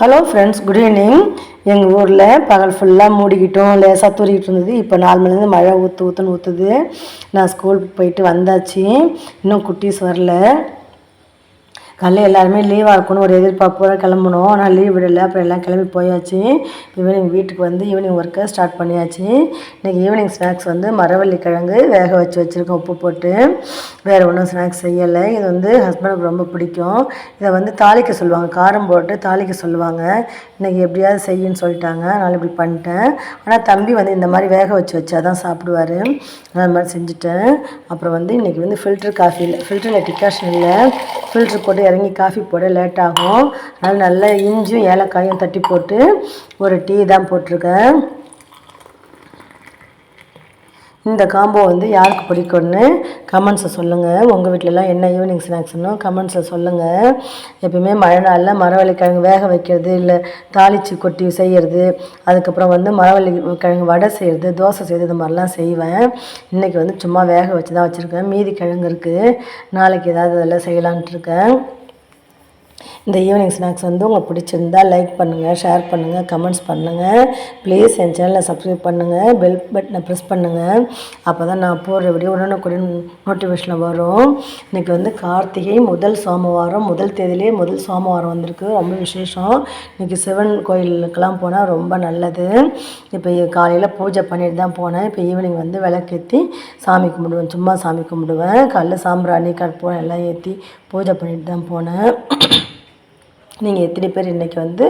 Hello friends good evening எங்கள் ஊரில் பகல் ஃபுல்லாக மூடிக்கிட்டோம் லேசாக தூரிக்கிட்டு இருந்தது. இப்போ நாலு மணிலேருந்து மழை ஊற்று ஊற்றுன்னு ஊற்றுது நான் ஸ்கூலுக்கு போயிட்டு வந்தாச்சு. இன்னும் குட்டீஸ் வரல. காலையில் எல்லாருமே லீவாக இருக்கணும். ஒரு எதிர்பார்ப்போட கிளம்பணும். ஆனால் லீவ் விடலை. அப்புறம் எல்லாம் கிளம்பி போயாச்சு. ஈவினிங் வீட்டுக்கு வந்து ஈவினிங் ஒர்க்கை ஸ்டார்ட் பண்ணியாச்சு. இன்றைக்கி ஈவினிங் ஸ்நாக்ஸ் வந்து மரவள்ளி கிழங்கு வேக வச்சு வச்சுருக்கோம். உப்பு போட்டு. வேறு ஒன்றும் ஸ்நாக்ஸ் செய்யலை. இது வந்து ஹஸ்பண்டுக்கு ரொம்ப பிடிக்கும். இதை வந்து தாளிக்க சொல்லுவாங்க. காரம் போட்டு தாளிக்க சொல்லுவாங்க. இன்றைக்கி எப்படியாவது செய்யுன்னு சொல்லிட்டாங்க. அதனால் இப்படி பண்ணிட்டேன். ஆனால் தம்பி வந்து இந்த மாதிரி வேக வச்சு வச்சா தான் சாப்பிடுவார். அந்த மாதிரி செஞ்சுட்டேன். அப்புறம் வந்து இன்றைக்கி வந்து ஃபில்ட்ரு காஃபி இல்லை. ஃபில்டரில் டிகாஷன் இல்லை. ஃபில்ட்ரு போட்டு இறங்கி காஃபி போட லேட் ஆகும். அதனால் நல்லா இஞ்சியும் ஏலக்காயும் தட்டி போட்டு ஒரு டீ தான் போட்டிருக்கேன். இந்த காம்போ வந்து யாருக்கு பிடிக்கும்னு கமெண்ட்ஸை சொல்லுங்கள் உங்கள் வீட்டிலலாம் என்ன ஈவினிங் ஸ்நாக்ஸ்னோ கமெண்ட்ஸை சொல்லுங்கள் எப்பயுமே மழை நாளில் மரவள்ளி கிழங்கு வேக வைக்கிறது இல்லை தாளித்து கொட்டி செய்கிறது அதுக்கப்புறம் வந்து மரவள்ளி கிழங்கு வடை செய்கிறது தோசை செய்கிறது இது மாதிரிலாம் செய்வேன். இன்றைக்கி வந்து சும்மா வேக வச்சு தான் வச்சுருக்கேன். மீதி கிழங்கு இருக்குது நாளைக்கு ஏதாவது அதெல்லாம் செய்யலான்ட்டு இருக்கேன். இந்த ஈவினிங் ஸ்நாக்ஸ் வந்து உங்களுக்கு பிடிச்சிருந்தா லைக் பண்ணுங்கள் ஷேர் பண்ணுங்கள் கமெண்ட்ஸ் பண்ணுங்கள் ப்ளீஸ் என் சேனலை சப்ஸ்கிரைப் பண்ணுங்கள் பெல் பட்டனை ப்ரெஸ் பண்ணுங்கள் அப்போ தான் நான் போடுற வீடியோ உடனுக்குடன் நோட்டிஃபிகேஷனில் வரும். இன்றைக்கி வந்து கார்த்திகை முதல் சோமவாரம் முதல் தேதியிலே முதல் சோமவாரம் வந்திருக்கு. ரொம்ப விசேஷம். இன்றைக்கி சிவன் கோயிலுக்கெல்லாம் போனால் ரொம்ப நல்லது. இப்போ காலையில் பூஜை பண்ணிட்டு தான் போனேன். இப்போ ஈவினிங் வந்து விளக்கேற்றி சாமி கும்பிடுவேன். சும்மா சாமி கும்பிடுவேன். காலைல சாம்பிராணி கற்பூரம் எல்லாம் ஏற்றி பூஜை பண்ணிட்டு தான் போனேன். நீங்கள் எத்தனை பேர் இன்றைக்கி வந்து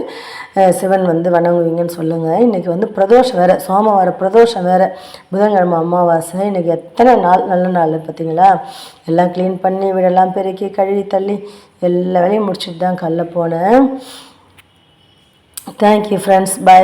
சிவன் வந்து வணங்குவீங்கன்னு சொல்லுங்கள் இன்றைக்கி வந்து பிரதோஷம் வேறு சோமவாரம் பிரதோஷம் வேறு புதன்கிழமை அமாவாசை இன்றைக்கி எத்தனை நாள் நல்ல நாள் பார்த்தீங்களா எல்லாம் க்ளீன் பண்ணி வீடெல்லாம் பெருக்கி கழுவி தள்ளி எல்லா வேலையும் முடிச்சுட்டு தான் கல்ல போனேன். Thank you friends by